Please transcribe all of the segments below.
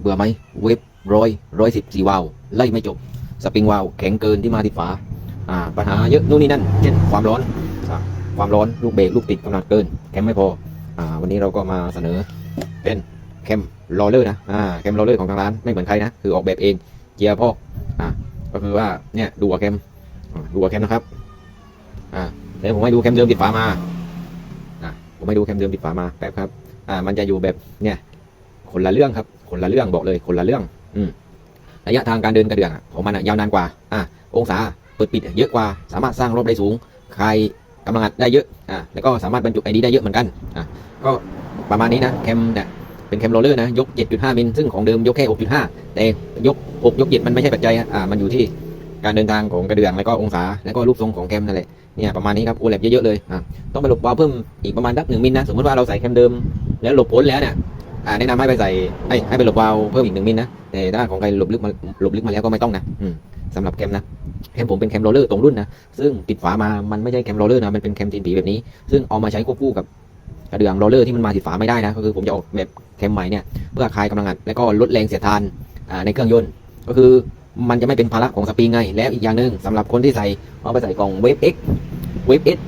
เบื่อไหมเว็บร้อยร้อยสิบสี่วาล์วไล่ไม่จบ สปริงวาล์วแข็งเกินที่มาติดฝาอ่าปัญหาเยอะนู่นนี่นั่นเช่นความร้อน ความร้อนลูกเบรกลูกติดกำลังเกิน แคมไม่พออ่าวันนี้เราก็มาเสนอเป็นแคมโรลเลอร์นะอ่าแคมโรลเลอร์ของทางร้านไม่เหมือนใครนะคือออกแบบเองเจียร์พอกอ่าก็คือว่าเนี่ยดูหัวแคมดูหัวแคมนะครับอ่าเดี๋ยวผมให้ดูแคมเดิมติดฝามาอ่าผมให้ดูแคมเดิมติดฝามาแป๊บครับอ่ามันจะอยู่แบบเนี่ยคนละเรื่องครับ คนละเรื่องบอกเลยคนละเรื่อง อืมระยะทางการเดินกระเดื่องของมันยาวนานกว่า อ่าองศาเปิดปิดเยอะกว่า สามารถสร้างรอบได้สูงคลายกำลังอัดได้เยอะ อ่าแล้วก็สามารถบรรจุไอดีได้เยอะเหมือนกัน อ่าก็ประมาณนี้นะแคมเนี่ยเป็นแคมโรลเลอร์นะยก 7.5 มิลซึ่งของเดิมยกแค่ 6.5 แต่ยก 6 ยก 7 มันไม่ใช่ปัจจัยอ่ามันอยู่ที่การเดินทางของกระเดื่องแล้วก็องศาแล้วก็รูปทรงของแคมนั่นแหละเนี่ยประมาณนี้ครับโอแลบเยอะๆเลยอ่าต้องไปหลบวาล์วเพิ่มอีกประมาณดักหนึ่งมิลนะสมมติว่าเราใส่แคมเดิมแล้วหลบพ้นแล้วเนี่ย อ่าแนะนำให้ไปใส่ให้ให้ไปหลบวาลวเพิ่มอีกหนึ่งมิลนะแต่ถ้าของใครหลบลึกมาหลบลึกมาแล้วก็ไม่ต้องนะอืมสำหรับแคมนะแคมผมเป็นแคมโรลเลอร์ตรงรุ่นนะซึ่งติดฝามามันไม่ใช่แคมโรลเลอร์นะมันเป็นแคมตีนผีแบบนี้ ซึ่งเอามาใช้ควบคู่กับกระเดื่องโรลเลอร์ที่มันมาติดฝาไม่ได้นะก็คือผมจะออกแบบแคมใหม่เนี่ยเพื่อคลายกำลังอัดและก็ลดแรงเสียดทานในเครื่องยนต์ก็คือมันจะไม่เป็นภาระของสปริงไง แล้วอีกอย่างหนึ่งสำหรับคนที่ใส่เอาไปใส่กล่องเวฟเอ็กเวฟเอส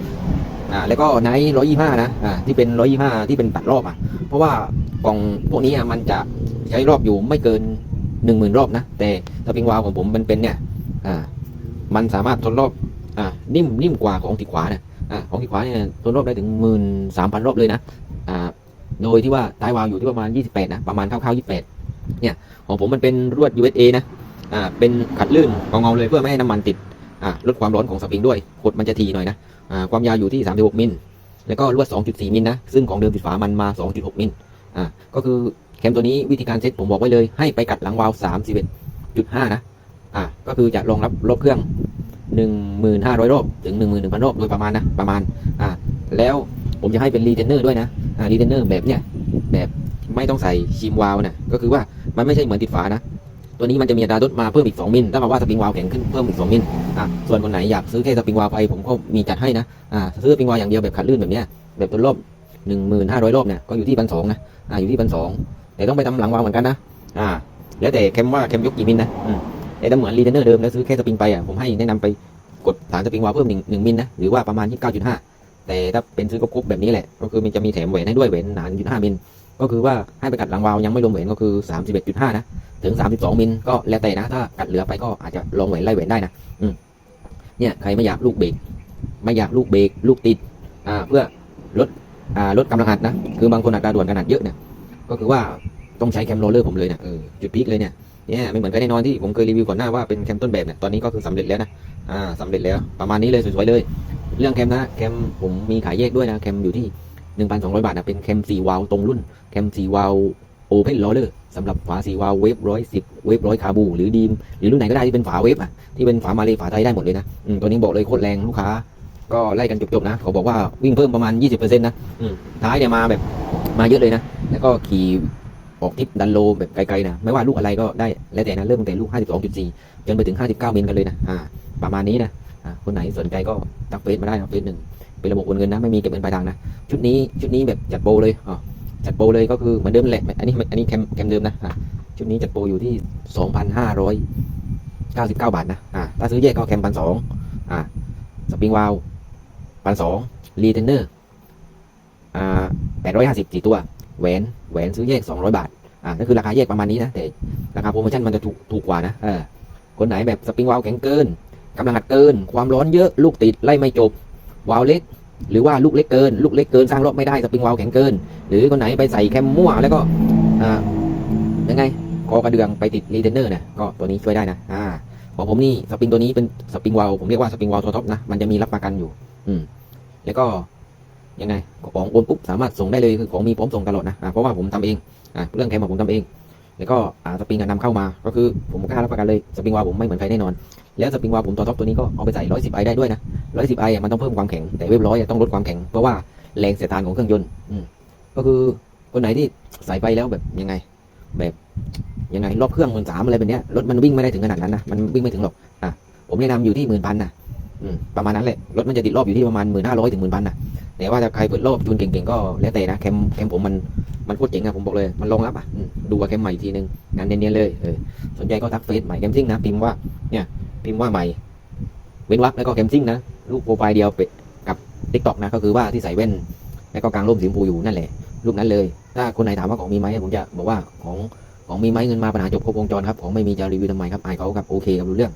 อ่าแล้วก็ไนร้อยยี่ห้านะอ่าที่เป็นร้อยยี่ห้าที่เป็นตัดรอบอะเพราะว่า กล่องพวกนี้มันจะใช้รอบอยู่ไม่เกินหนึ่งหมื่นรอบนะ แต่สปริงวาล์วของผมมันเป็นเนี่ยอ่ามันสามารถทนรอบอ่านิ่มนิ่มกว่าของติขวานะอ่าของติขวาเนี่ยทนรอบได้ถึงหมื่นสามพันรอบเลยนะอ่าโดยที่ว่าท้ายวาล์วอยู่ที่ประมาณ 28 นะ ประมาณคร่าวๆ28 เนี่ย ของผมมันเป็นรวด USA นะ อ่า เป็นขัดลื่นเงาๆเลยเพื่อไม่ให้น้ำมันติด อ่า ลดความร้อนของสปริงด้วยขดมันจะทีหน่อยนะ อ่า ความยาวอยู่ที่ 36 มิล แล้วก็ลวด 2.4 มิลนะ ซึ่งของเดิมติดฝามันมา 2.6 มิล อ่าก็คือแคมตัวนี้วิธีการเซ็ตผมบอกไว้เลย ให้ไปกัดหลังวาล์ว31.5นะอ่าก็คือจะรองรับรอบเครื่อง1,500รอบถึง11,000รอบโดยประมาณนะประมาณอ่าแล้วผมจะให้เป็นรีเทนเนอร์ด้วยนะอ่ารีเทนเนอร์แบบเนี้ยแบบไม่ต้องใส่ชิมวาล์วนะก็คือว่ามันไม่ใช่เหมือนติดฝานะตัวนี้มันจะมีอัตราลดมาเพิ่มอีก 2 มิลถ้ามาว่าสปริงวาล์วแข็งขึ้นเพิ่มอีก 2 มิลอ่าส่วนคนไหนอยากซื้อแค่สปริงวาล์วไปผมก็มีจัดให้นะอ่าซื้อสปริงวาล์วอย่างเดียวแบบขัดลื่นแบบเนี้ยแบบตัวรอบ 1,500รอบเนี่ยก็อยู่ที่พันสองนะอ่าอยู่ที่พันสองแต่ต้องไปทำหลังวาวเหมือนกันนะอ่า แล้วแต่แคมว่าแคมยกกี่มิลนะอืมแต่ถ้าเหมือนรีเทนเนอร์เดิมแล้วซื้อแค่สปริงไปอะผมให้แนะนำไปกดฐานสปริงวาวเพิ่มหนึ่งหนึ่งมิลนะหรือว่าประมาณ29.5แต่ถ้าเป็นซื้อกรุ๊ปๆแบบนี้แหละ ก็คือมันจะมีแถมแหวนให้ด้วยแหวนหนา1.5มิลก็คือว่าให้ไปกัดหลังวาวยังไม่รวมแหวนก็คือ31.5นะถึง32มิลก็แล้วแต่นะถ้ากัดเหลือไปก็อาจจะลองแหวนไล่แหวนได้นะอืมเนี่ยใครไม่อยากลูกเบรกไม่อยากลูกเบรกลูกติดอ่าเพื่อลด ลดกำลังอัดนะคือบางคนอัตราด่วนกันอัดเยอะเนี่ยก็คือว่าต้องใช้แคมโรเลอร์ผมเลยเนะเออจุดพีคเลยเนี่ยเนี่ยไม่เหมือนกันแน่นอนที่ผมเคยรีวิวก่อนหน้าว่าเป็นแคมต้นแบบเนี่ยตอนนี้ก็คือสำเร็จแล้วนะอ่าสำเร็จแล้วประมาณนี้เลยสวยๆเลย เรื่องแคมนะแคมผมมีขายแยกด้วยนะแคมอยู่ที่ 1,200 บาทนะเป็นแคม4วาล์วตรงรุ่นแคม4วาล์วโอเพนโรเลอร์สำหรับฝา4วาล์วเวฟร้อยสิบเวฟร้อยคาบู หรือดีม หรือรุ่นไหนก็ได้ที่เป็นฝาเวฟอะที่เป็นฝามาเลยฝาไทยได้หมดเลยนะอืมตัวนี้บอกเลยโคตรแรงลูกค้า ก็ไล่กันจบๆนะเขาบอกว่าวิ่งเพิ่มประมาณ 20%นะอืมท้ายเนี่ยมาแบบมาเยอะเลยนะ แล้วก็ขี่ออกทิปดันโลแบบไกลๆนะ ไม่ว่าลูกอะไรก็ได้แล้วแต่นะ เริ่มตั้งแต่ลูก 52.4 จนไปถึง 59มิลกันเลยนะอ่าประมาณนี้นะอ่าคนไหนสนใจก็ทักเฟซมาได้นะเฟซหนึ่งเป็นระบบโอนเงินนะ ไม่มีเก็บเงินปลายทางนะ ชุดนี้ชุดนี้แบบจัดโปรเลยอ๋อจัดโปรเลยก็คือเหมือนเดิมแหละอันนี้อันนี้แคมแคมเดิมนะอ่าชุดนี้จัดโปรอยู่ที่ 2,599 บาทนะอ่าถ้าซื้อแยกก็แคมพันสองอ่าสปริงวาล พันสองรีเทนเนอร์อ่า850สี่ตัว แหวนแหวนซื้อแยก200บาท อ่านั่นคือราคาแยกประมาณนี้นะ แต่ราคาโปรโมชั่นมันจะถูกถูกกว่านะเออคนไหนแบบสปริงวาล์วแข็งเกินกำลังอัดเกิน ความร้อนเยอะลูกติดไล่ไม่จบวาล์วเล็ก หรือว่าลูกเล็กเกิน ลูกเล็กเกินสร้างรอบไม่ได้สปริงวาล์วแข็งเกิน หรือคนไหนไปใส่แคมมั่วแล้วก็อ่ายังไงคอกระเดืองไปติดรีเทนเนอร์นะก็ตัวนี้ช่วยได้นะอ่าของผมนี่สปริงตัวนี้เป็นสปริงวาล์วผมเรียกว่าสปริงวาล์วตัวท็อปนะมันจะมีรับประกันอยู่ อืม แล้วก็ยังไงของโอนปุ๊บสามารถส่งได้เลยคือของมีพร้อมส่งตลอดนะอ่าเพราะว่าผมทำเองอะเรื่องแคมผมทำเอง แล้วก็อ่าสปริงอะนำเข้ามา ก็คือผมกล้ารับประกันเลยสปริงวาผมไม่เหมือนใครแน่นอน แล้วสปริงวาผมตัวท็อปตัวนี้ก็เอาไปใส่110ไอได้ด้วยนะ110ไอมันต้องเพิ่มความแข็งแต่เว็บร้อยอะต้องลดความแข็งเพราะว่าแรงเสียดทานของเครื่องยนต์อืมก็คือคนไหนที่ใส่ไปแล้วแบบยังไง แบบยังไงรอบเครื่องหมื่นสามอะไรแบบเนี้ยรถมันวิ่งไม่ได้ถึงขนาดนั้นนะมันวิ่งไม่ถึงหรอกอะผมแนะนำอยู่ที่หมื่นพันนะ ประมาณนั้นแหละ รถมันจะติดรอบอยู่ที่ประมาณหมื่นห้าร้อยถึงหมื่นพันนะแต่ว่าถ้าใครเปิดรอบจูนเก่งๆก็แล้วแต่นะแคมแคมผมมันมันโคตรเจ๋งอะผมบอกเลย มันรองรับอะดูกับแคมใหม่อีกทีนึงงานเนียนๆเลยเออสนใจก็ทักเฟซใหม่แคมซิ่งนะพิมพ์ว่าเนี่ยพิมพ์ว่าใหม่เว้นวรรคแล้วก็แคมซิ่งนะรูปโปรไฟล์เดียวไปกับทิกตอกนะก็คือว่าที่ใส่แว่น แล้วก็กางร่มสีชมพูอยู่นั่นแหละรูปนั้นเลย ถ้าคนไหนถามว่าของมีไหมผมจะบอกว่าของของมีไหมเงินมาปัญหาจบครบวงจรครับของไม่มีจะรีวิวทำไมครับอายเขาครับโอเคครับรู้เรื่อง